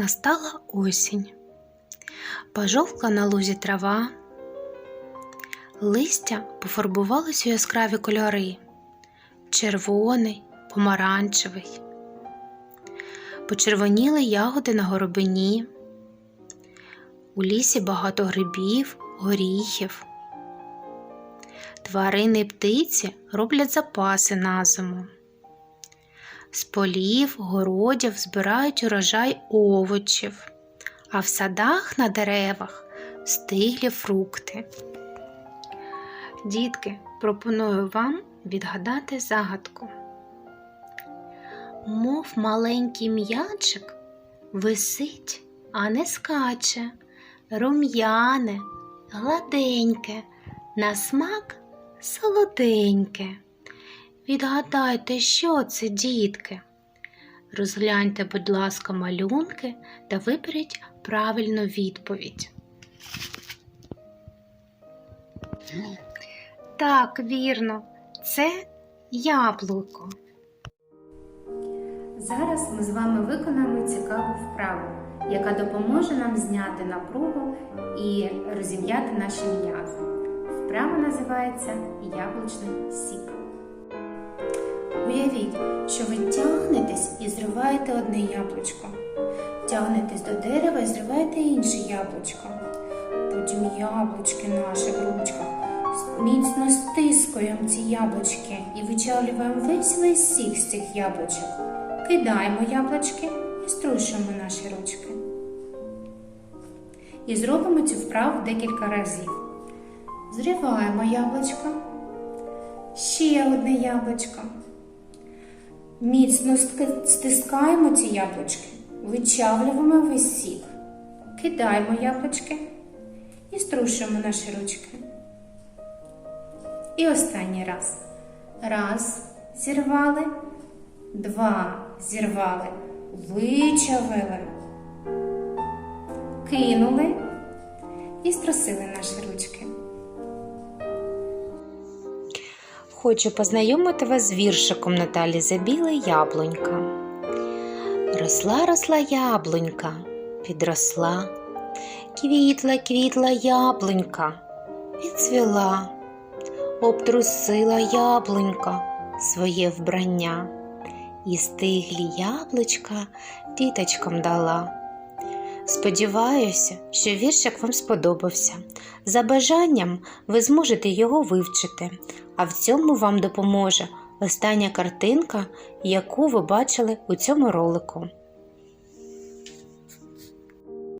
Настала осінь. Пожовкла на лузі трава, листя пофарбувалось у яскраві кольори червоний, помаранчевий. Почервоніли ягоди на горобині. У лісі багато грибів, горіхів. Тварини і птиці роблять запаси на зиму. З полів, городів збирають урожай овочів, а в садах на деревах стиглі фрукти. Дітки, пропоную вам відгадати загадку. Мов маленький м'ячик висить, а не скаче, рум'яне, гладеньке, на смак солоденьке. Відгадайте, що це, дітки. Розгляньте, будь ласка, малюнки та виберіть правильну відповідь. Так, вірно, це яблуко. Зараз ми з вами виконаємо цікаву вправу, яка допоможе нам зняти напругу і розім'яти наші м'язи. Вправа називається яблучний сік. Уявіть, що ви тягнетесь і зриваєте одне яблучко. Тягнетесь до дерева і зриваєте інше яблучко. Потім яблучки наші в ручках. Міцно стискуємо ці яблучки і вичавлюємо весь весь сік з цих яблучок. Кидаємо яблучки і струшуємо наші ручки. І зробимо цю вправу декілька разів. Зриваємо яблучко. Ще одне яблучко. Міцно стискаємо ці яблучки, вичавлюємо весь сік. Кидаємо яблучки і струшуємо наші ручки. І останній раз. Раз, зірвали, два, зірвали, вичавили, кинули і струсили наші ручки. Хочу познайомити вас з віршиком Наталі Забіли Яблунька. Росла, росла яблунька, підросла, квітла, квітла яблунька, відцвіла, обтрусила яблунька своє вбрання, і стиглі яблучка діточкам дала. Сподіваюся, що віршик вам сподобався. За бажанням ви зможете його вивчити, а в цьому вам допоможе остання картинка, яку ви бачили у цьому ролику.